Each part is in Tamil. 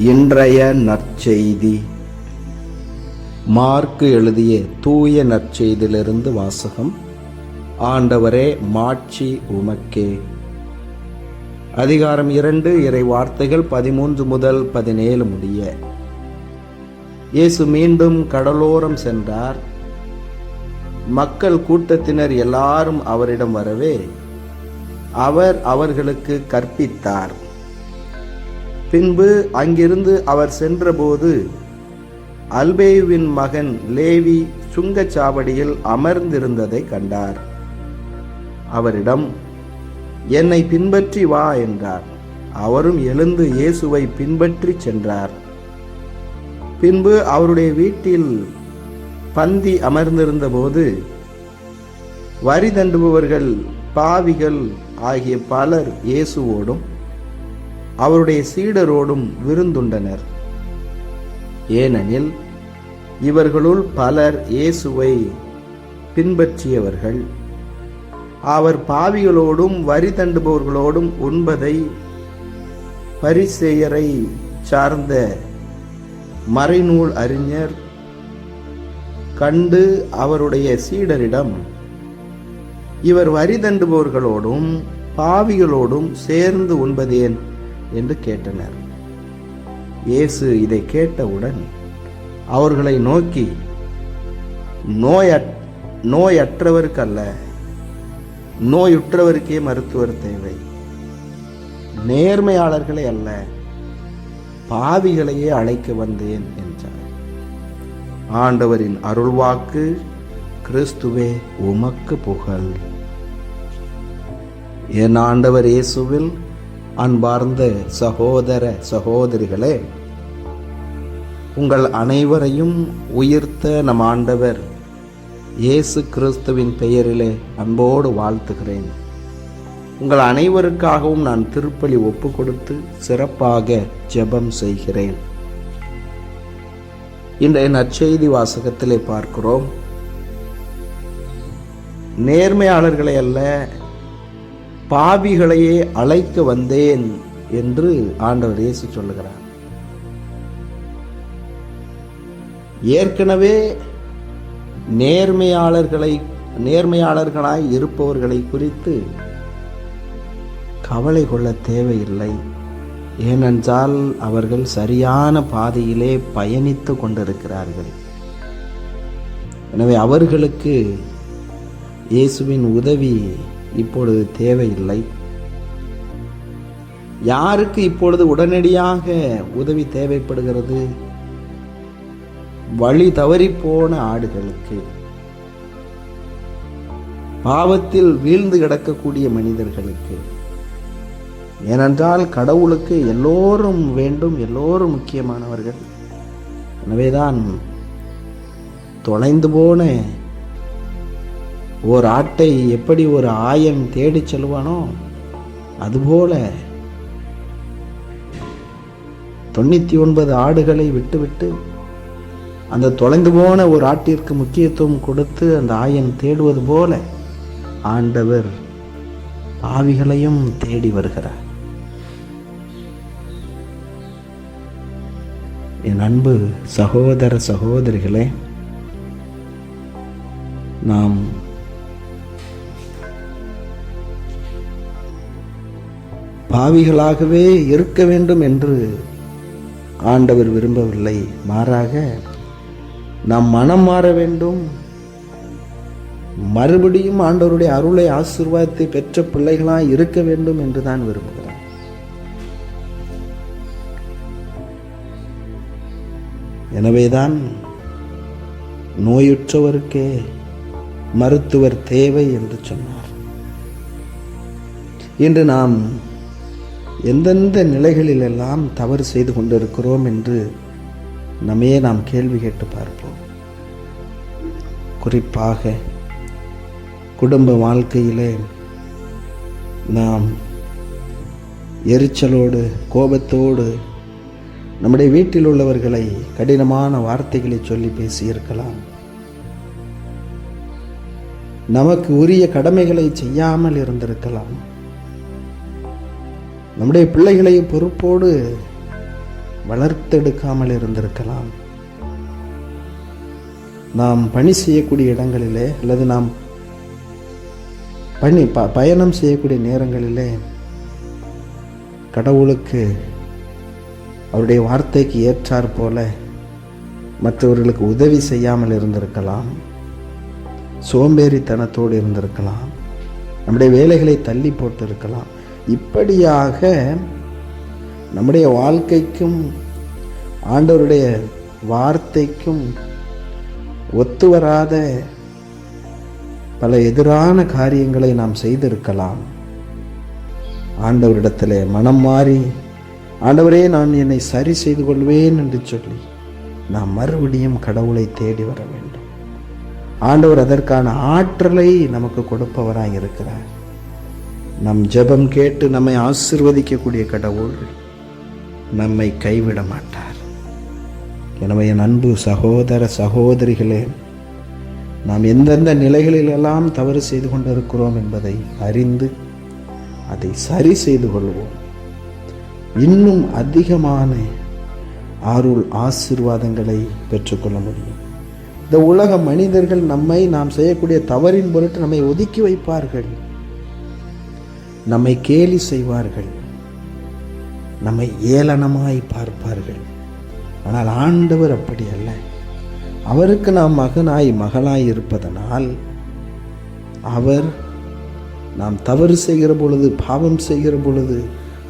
இன்றைய நற்செய்தி. மார்க்கு எழுதிய தூய நற்செய்தியிலிருந்து வாசகம். ஆண்டவரே மாட்சி உமக்கே. அதிகாரம் இரண்டு இறை வார்த்தைகள் பதிமூன்று முதல் பதினேழு முடிய. இயேசு மீண்டும் கடலோரம் சென்றார். மக்கள் கூட்டத்தினர் எல்லாரும் அவரிடம் வரவே அவர் அவர்களுக்கு கற்பித்தார். பின்பு அங்கிருந்து அவர் சென்றபோது அல்பேயுவின் மகன் லேவி சுங்கச்சாவடியில் அமர்ந்திருந்ததை கண்டார். அவரிடம் என்னை பின்பற்றி வா என்றார். அவரும் எழுந்து இயேசுவை பின்பற்றி சென்றார். பின்பு அவருடைய வீட்டில் பந்தி அமர்ந்திருந்தபோது வரி தண்டுபவர்கள் பாவிகள் ஆகிய பலர் இயேசுவோடும் அவருடைய சீடரோடும் விருந்துண்டனர். ஏனெனில் இவர்களுள் பலர் இயேசுவை பின்பற்றியவர்கள். அவர் பாவிகளோடும் வரி தண்டுபவர்களோடும் உண்பதை பரிசெயரை சார்ந்த மறைநூல் அறிஞர் கண்டு அவருடைய சீடரிடம் இவர் வரி தண்டுபவர்களோடும் பாவிகளோடும் சேர்ந்து உண்பதேன்? என்று கேட்டனர். இயேசு இதை கேட்டவுடன் அவர்களை நோக்கி நோய நோயற்றவருக்கு அல்ல நோயுற்றவருக்கே மருத்துவர் தேவை. நேர்மையாளர்களை அல்ல பாவிகளையே அழைக்க வந்தேன் என்றார். ஆண்டவரின் அருள்வாக்கு கிறிஸ்துவே உமக்கு புகழ். என் ஆண்டவர் இயேசுவில் அன்பார்ந்த சகோதர சகோதரிகளே உங்கள் அனைவரையும் உயிர்த்த நம் ஆண்டவர் இயேசு கிறிஸ்துவின் பெயரிலே அன்போடு வாழ்த்துகிறேன். உங்கள் அனைவருக்காகவும் நான் திருப்பலி ஒப்பு கொடுத்து சிறப்பாக ஜெபம் செய்கிறேன். இன்றைய நற்செய்தி வாசகத்திலே பார்க்கிறோம். நேர்மையாளர்களை அல்ல பாவிகளையே அழைக்க வந்தேன் என்று ஆண்டவர் இயேசு சொல்லுகிறார். ஏற்கனவே நேர்மையாளர்களை நேர்மையாளர்களாய் இருப்பவர்களை குறித்து கவலை கொள்ள தேவையில்லை. ஏனென்றால் அவர்கள் சரியான பாதையிலே பயணித்து கொண்டிருக்கிறார்கள். எனவே அவர்களுக்கு இயேசுவின் உதவி இப்பொழுது தேவையில்லை. யாருக்கு இப்பொழுது உடனடியாக உதவி தேவைப்படுகிறது? வழி தவறி போன ஆடுகளுக்கு. பாவத்தில் வீழ்ந்து கிடக்கக்கூடிய மனிதர்களுக்கு. ஏனென்றால் கடவுளுக்கு எல்லோரும் வேண்டும் எல்லோரும் முக்கியமானவர்கள். எனவேதான் தொலைந்து போன ஓர் ஆட்டை எப்படி ஒரு ஆயன் தேடிச் செல்வானோ அதுபோல தொண்ணூத்தி ஒன்பது ஆடுகளை விட்டுவிட்டு அந்த தொலைந்து போன ஒரு ஆட்டிற்கு முக்கியத்துவம் கொடுத்து அந்த ஆயன் தேடுவது போல ஆண்டவர் பாவிகளையும் தேடி வருகிறார். என் அன்பு சகோதர சகோதரிகளே நாம் பாவிகளாகவே இருக்க வேண்டும் என்று ஆண்டவர் விரும்பவில்லை. மாறாக நாம் மனம் மாற வேண்டும். மறுபடியும் ஆண்டவருடைய அருளை ஆசீர்வாதத்தை பெற்ற பிள்ளைகளாக இருக்க வேண்டும் என்று தான் விரும்புகிறார் எனவேதான் நோயுற்றவருக்கே மருத்துவர் தேவை என்று சொன்னார். இன்று நாம் எந்தெந்த நிலைகளிலெல்லாம் தவறு செய்து கொண்டிருக்கிறோம் என்று நம்மையே நாம் கேள்வி கேட்டு பார்ப்போம். குறிப்பாக குடும்ப வாழ்க்கையிலே நாம் எரிச்சலோடு கோபத்தோடு நம்முடைய வீட்டில் உள்ளவர்களை கடினமான வார்த்தைகளை சொல்லி பேசியிருக்கலாம். நமக்கு உரிய கடமைகளை செய்யாமல் இருந்திருக்கலாம். நம்முடைய பிள்ளைகளை பொறுப்போடு வளர்த்தெடுக்காமல் இருந்திருக்கலாம். நாம் பணி செய்யக்கூடிய இடங்களிலே அல்லது நாம் பணி ப பயணம் செய்யக்கூடிய நேரங்களிலே கடவுளுக்கு அவருடைய வார்த்தைக்கு ஏற்றாற் போல மற்றவர்களுக்கு உதவி செய்யாமல் இருந்திருக்கலாம். சோம்பேறித்தனத்தோடு இருந்திருக்கலாம். நம்முடைய வேலைகளை தள்ளி போட்டு இருக்கலாம் இப்படியாக நம்முடைய வாழ்க்கைக்கும் ஆண்டவருடைய வார்த்தைக்கும் ஒத்து வராத பல எதிரான காரியங்களை நாம் செய்திருக்கலாம். ஆண்டவரிடத்தில் மனம் மாறி ஆண்டவரே நான் என்னை சரி செய்து கொள்வேன் என்று சொல்லி நாம் மறுபடியும் கடவுளை தேடி வர வேண்டும். ஆண்டவர் அதற்கான ஆற்றலை நமக்கு கொடுப்பவராக இருக்கிறார். நம் ஜெபம் கேட்டு நம்மை ஆசிர்வதிக்கக்கூடிய கடவுள் நம்மை கைவிட மாட்டார். எனவே என் அன்பு சகோதர சகோதரிகளே நாம் எந்தெந்த நிலைகளிலெல்லாம் தவறு செய்து கொண்டிருக்கிறோம் என்பதை அறிந்து அதை சரி செய்து கொள்வோம். இன்னும் அதிகமான அருள் ஆசீர்வாதங்களை பெற்றுக்கொள்ள முடியும். இந்த உலக மனிதர்கள் நம்மை நாம் செய்யக்கூடிய தவறின் பொருட்டு நம்மை ஒதுக்கி வைப்பார்கள். நம்மை கேலி செய்வார்கள். நம்மை ஏளனமாய் பார்ப்பார்கள். ஆனால் ஆண்டவர் அப்படி அல்ல. அவருக்கு நாம் மகனாய் மகளாய் இருப்பதனால் அவர் நாம் தவறு செய்கிற பொழுது பாவம் செய்கிற பொழுது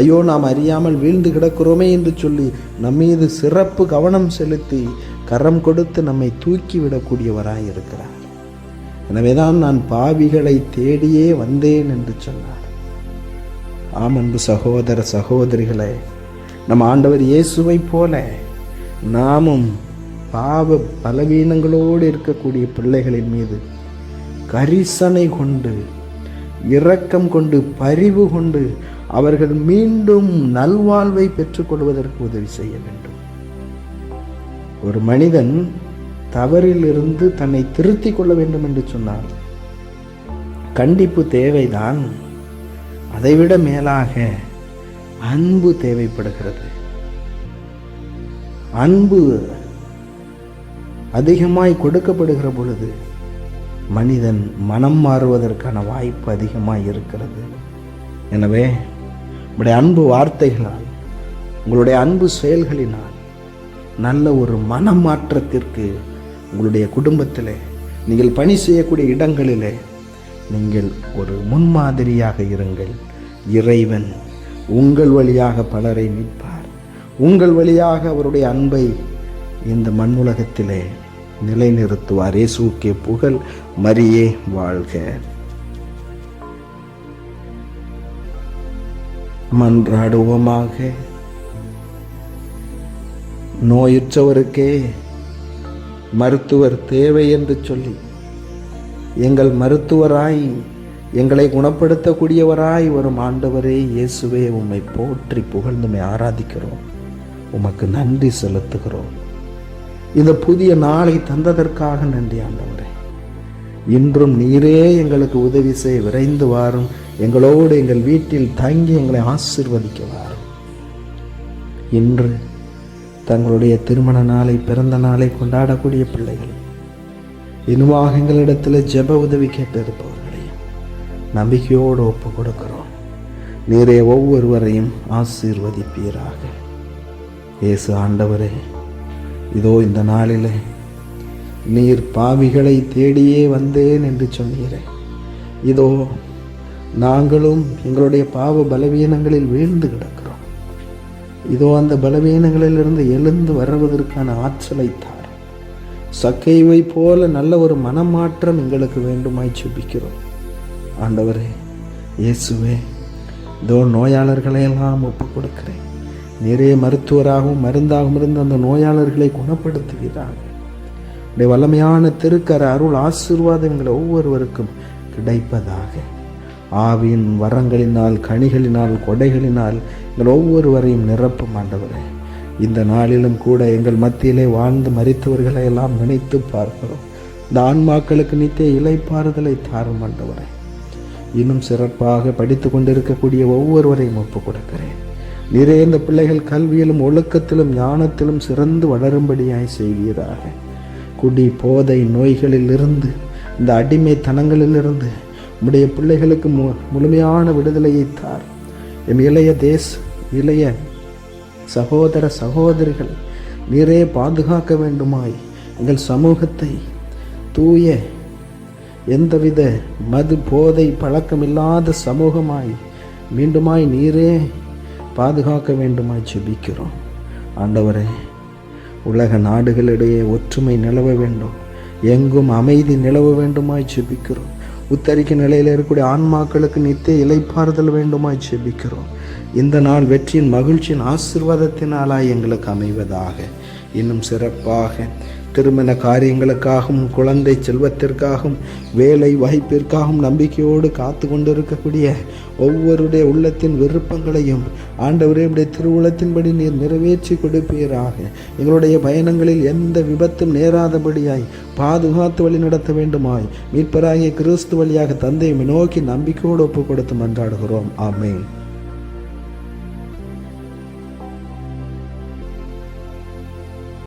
ஐயோ நாம் அறியாமல் வீழ்ந்து கிடக்கிறோமே என்று சொல்லி நம்மீது சிறப்பு கவனம் செலுத்தி கரம் கொடுத்து நம்மை தூக்கிவிடக்கூடியவராய் இருக்கிறார் எனவேதான் நான் பாவிகளை தேடியே வந்தேன் என்று சொன்னார். ஆம் அன்பு சகோதர சகோதரிகளே நம் ஆண்டவர் இயேசுவை போல நாமும் பாவ பலவீனங்களோடு இருக்கக்கூடிய பிள்ளைகளின் மீது கரிசனை கொண்டு இரக்கம் கொண்டு பரிவு கொண்டு அவர்கள் மீண்டும் நல்வாழ்வை பெற்றுக்கொள்வதற்கு உதவி செய்ய வேண்டும். ஒரு மனிதன் தவறிலிருந்து தன்னை திருத்திக் கொள்ள வேண்டும் என்று சொன்னார் கண்டிப்பு தேவைதான். அதைவிட மேலாக அன்பு தேவைப்படுகிறது. அன்பு அதிகமாய் கொடுக்கப்படுகிற பொழுது மனிதன் மனம் மாறுவதற்கான வாய்ப்பு அதிகமாக இருக்கிறது. எனவே உங்களுடைய அன்பு வார்த்தைகளால் உங்களுடைய அன்பு செயல்களினால் நல்ல ஒரு மனமாற்றத்திற்கு உங்களுடைய குடும்பத்தில் நீங்கள் பணி செய்யக்கூடிய இடங்களிலே நீங்கள் ஒரு முன்மாதிரியாக இருங்கள். இறைவன் உங்கள் வழியாக பலரை மீட்பார். உங்கள் வழியாக அவருடைய அன்பை இந்த மண்ணுலகத்திலே நிலைநிறுத்துவார். இயேசுக்கே புகழ் மரியே வாழ்க. மன்றாடுவோமாக. நோயுற்றவருக்கே மருத்துவர் தேவை என்று சொல்லி எங்கள் மருத்துவராய் எங்களை குணப்படுத்தக்கூடியவராய் வரும் ஆண்டவரே இயேசுவே உம்மை போற்றி புகழ்ந்துமை ஆராதிக்கிறோம். உமக்கு நன்றி செலுத்துகிறோம். இந்த புதிய நாளை தந்ததற்காக நன்றி ஆண்டவரே. இன்றும் நீரே எங்களுக்கு உதவி செய்ய விரைந்து வாரும். எங்களோடு எங்கள் வீட்டில் தங்கி எங்களை ஆசிர்வதிக்க வாரும். இன்று தங்களுடைய திருமண நாளை பிறந்த நாளை கொண்டாடக்கூடிய பிள்ளைகள் இன்னுமாக எங்களிடத்தில் ஜெப உதவி கேட்டிருப்பவர்களையும் நம்பிக்கையோடு ஒப்பு கொடுக்கிறோம் நீரே ஒவ்வொருவரையும் ஆசீர்வதிப்பீராக. இயேசு ஆண்டவரே இதோ இந்த நாளிலே நீர் பாவிகளை தேடியே வந்தேன் என்று சொன்னீரே. இதோ நாங்களும் எங்களுடைய பாவ பலவீனங்களில் வீழ்ந்து கிடக்கிறோம். இதோ அந்த பலவீனங்களிலிருந்து எழுந்து வருவதற்கான ஆற்றலை தான் சக்கைவை போல நல்ல ஒரு மனமாற்றம் எங்களுக்கு வேண்டுமாய் செபிக்கிறோம் ஆண்டவரே இயேசுவே இதோ நோயாளர்களையெல்லாம் ஒப்பு கொடுக்கிறேன் நிறைய மருத்துவராகவும் மருந்தாகவும் இருந்து அந்த நோயாளர்களை குணப்படுத்துகிறார்கள் உடைய வல்லமையான திருக்கர அருள் ஆசீர்வாதங்களை ஒவ்வொருவருக்கும் கிடைப்பதாக. ஆவியின் வரங்களினால் கனிகளினால் கொடைகளினால் எங்கள் ஒவ்வொருவரையும் நிரப்பும் ஆண்டவரே. இந்த நாளிலும் கூட எங்கள் மத்தியிலே வாழ்ந்து மறித்தவர்களை எல்லாம் நினைத்து பார்க்கிறோம். இந்த ஆன்மாக்களுக்கு நித்திய இலைப்பாறுதலை தாரும் ஆண்டவரே இன்னும் சிறப்பாக படித்து கொண்டிருக்கக்கூடிய ஒவ்வொருவரையும் ஒப்பு கொடுக்கிறேன். நிறைந்த இந்த பிள்ளைகள் கல்வியிலும் ஒழுக்கத்திலும் ஞானத்திலும் சிறந்து வளரும்படியாய் செய்வீராக. குடி போதை நோய்களிலிருந்து இந்த அடிமைத்தனங்களிலிருந்து உம்முடைய பிள்ளைகளுக்கு மு முழுமையான விடுதலையை தார். எம் இளைய தேச இளைய சகோதர சகோதரிகள் நீரே பாதுகாக்க வேண்டுமாய் எங்கள் சமூகத்தை தூய எந்தவித மது போதை பழக்கமில்லாத சமூகமாய் மீண்டுமாய் நீரே பாதுகாக்க வேண்டுமாய் ஜெபிக்கிறோம். ஆண்டவரே உலக நாடுகளிடையே ஒற்றுமை நிலவ வேண்டும். எங்கும் அமைதி நிலவ வேண்டுமாய் ஜெபிக்கிறோம். உத்தரிக்க நிலையில் இருக்கக்கூடிய ஆன்மாக்களுக்கு நித்திய இலைப்பாறுதல் வேண்டுமாய் ஜெபிக்கிறோம். இந்த நாள் வெற்றியின் மகிழ்ச்சியின் ஆசிர்வாதத்தினாலாய் எங்களுக்கு அமைவதாக. இன்னும் சிறப்பாக திருமண காரியங்களுக்காகவும் குழந்தை செல்வத்திற்காகவும் வேலை வாய்ப்பிற்காகவும் நம்பிக்கையோடு காத்து கொண்டிருக்கக்கூடிய ஒவ்வொருடைய உள்ளத்தின் விருப்பங்களையும் ஆண்டவரே உடைய திருவுளத்தின்படி நீர் நிறைவேற்றி கொடுப்பீராக. எங்களுடைய பயணங்களில் எந்த விபத்தும் நேராதபடியாய் பாதுகாத்து வழி நடத்த வேண்டுமாய். மீட்பராகிய கிறிஸ்து வழியாக தந்தையை நோக்கி நம்பிக்கையோடு ஒப்பு கொடுத்து மன்றாடுகிறோம். ஆமேன்.